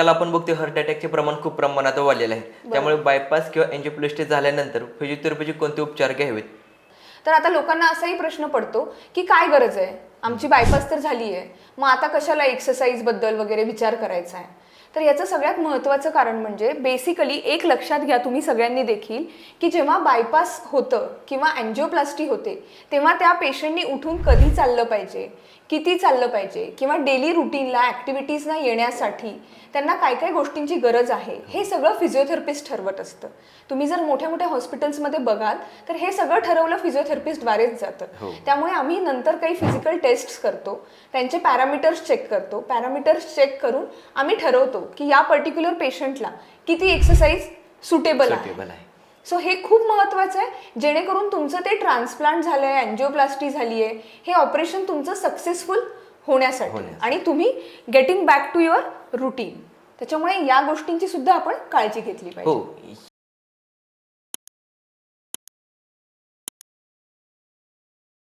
आजकाल आपण बघतो हार्ट अटॅकचे प्रमाण खूप प्रमाणात वाढलेलं आहे. त्यामुळे बायपास किंवा एन्जिओप्लास्टी झाल्यानंतर फिजिओथेरपीचे कोणते उपचार घ्यावेत? तर आता लोकांना असाही प्रश्न पडतो की काय गरज आहे? आमची बायपास तर झाली आहे मग आता कशाला एक्सरसाइजबद्दल वगैरे विचार करायचा आहे? तर याचं सगळ्यात महत्त्वाचं कारण म्हणजे बेसिकली एक लक्षात घ्या तुम्ही सगळ्यांनी देखील की जेव्हा बायपास होतं किंवा अँजिओप्लास्टी होते तेव्हा त्या पेशंटनी उठून कधी चाललं पाहिजे किती चाललं पाहिजे किंवा डेली रुटीनला ॲक्टिव्हिटीजना येण्यासाठी त्यांना काय काय गोष्टींची गरज आहे हे सगळं फिजिओथेरपिस्ट ठरवत असतं. तुम्ही जर मोठ्या मोठ्या हॉस्पिटल्समध्ये बघाल तर हे सगळं ठरवलं फिजिओथेरपिस्टद्वारेच जातं. त्यामुळे आम्ही नंतर काही फिजिकल टेस्ट्स करतो त्यांचे पॅरामीटर्स चेक करतो पॅरामीटर्स चेक करून आम्ही ठरवतो की या पर्टिक्युलर पेशंटला किती एक्सरसाइज सुटेबल आहे. सो हे खूप महत्त्वाचं आहे जेणेकरून तुमचं ते ट्रान्सप्लांट झालं आहे अँजिओप्लास्टी झाली आहे हे ऑपरेशन तुमचं सक्सेसफुल होण्यासाठी. होण्यासाठी. आणि तुम्ही getting back to your routine त्याच्यामुळे या गोष्टींची सुद्धा आपण काळजी घेतली पाहिजे. हो